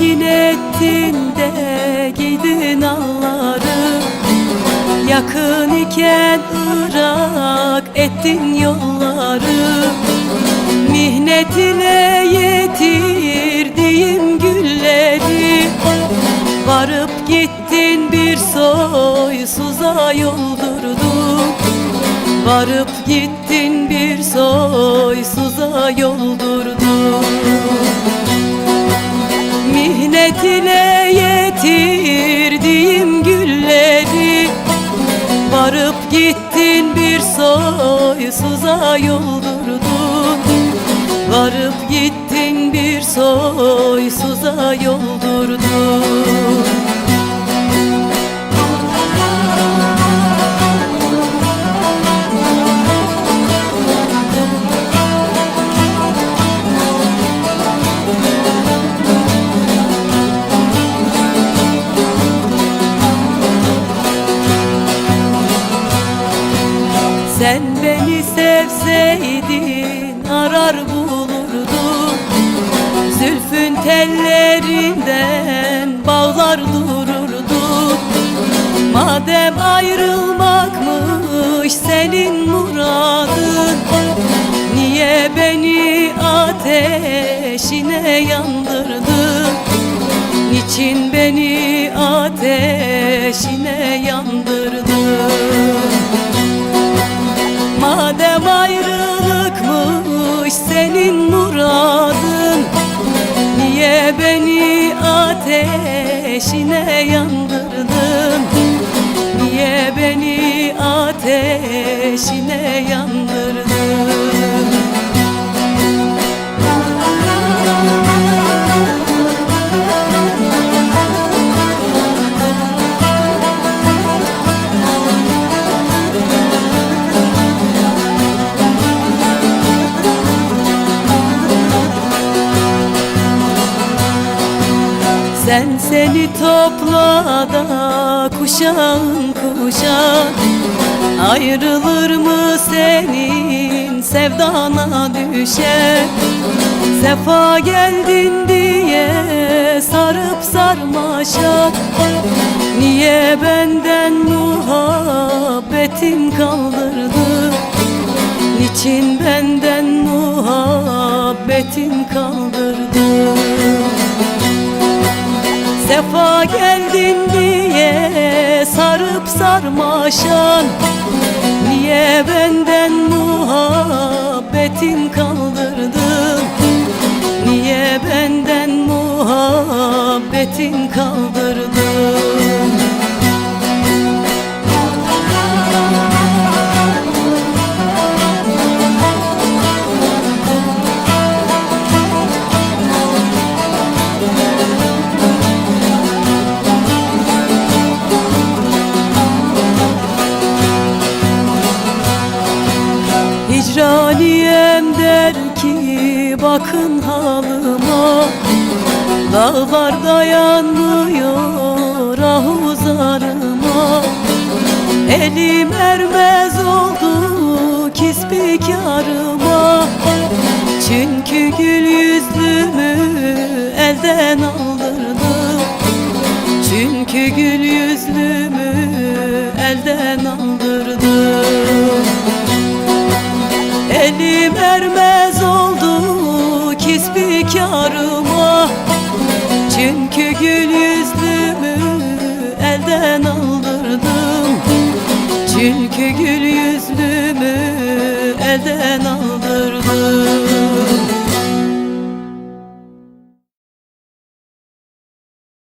Tekin ettin de gidin alları Yakın iken Irak ettin yolları. Mihnetine yetirdiğim gülleri. Varıp gittin bir soysuza yoldurdun Varıp gittin bir soysuza yoldurdun ile yetirdiğim gülleri Varıp gittin bir soysuza yoldurdun. Varıp gittin bir soysuza yoldurdun Sen beni sevseydin arar bulurdum. Zülfün tellerinden bağlar dururdum. Madem ayrılmakmış senin muradın Niye beni ateşine yandırdın? Niçin beni ateşine senin muradın? Niye beni ateşine yandırdın? Niye beni ateşine yandırdın Sen seni topla da kuşağın kuşak Ayrılır mı senin sevdana düşer Sefa geldin diye sarıp sarmaşak Niye benden muhabbetin kaldırdı? Niçin benden muhabbetin kaldırdı Sefa geldin diye sarıp sarmaşan Niye benden muhabbetin kaldırdın? Niye benden muhabbetin kaldırdın Hicraniyem der ki bakın halıma Dağlar dayanmıyor ah uzarıma. Elim ermez oldu kispikarıma. Çünkü gül yüzlümü elden aldırdım Çünkü gül yüzlümü elden aldırdım Çünkü gül yüzlümü elden aldırdım. Çünkü gül yüzlümü elden aldırdım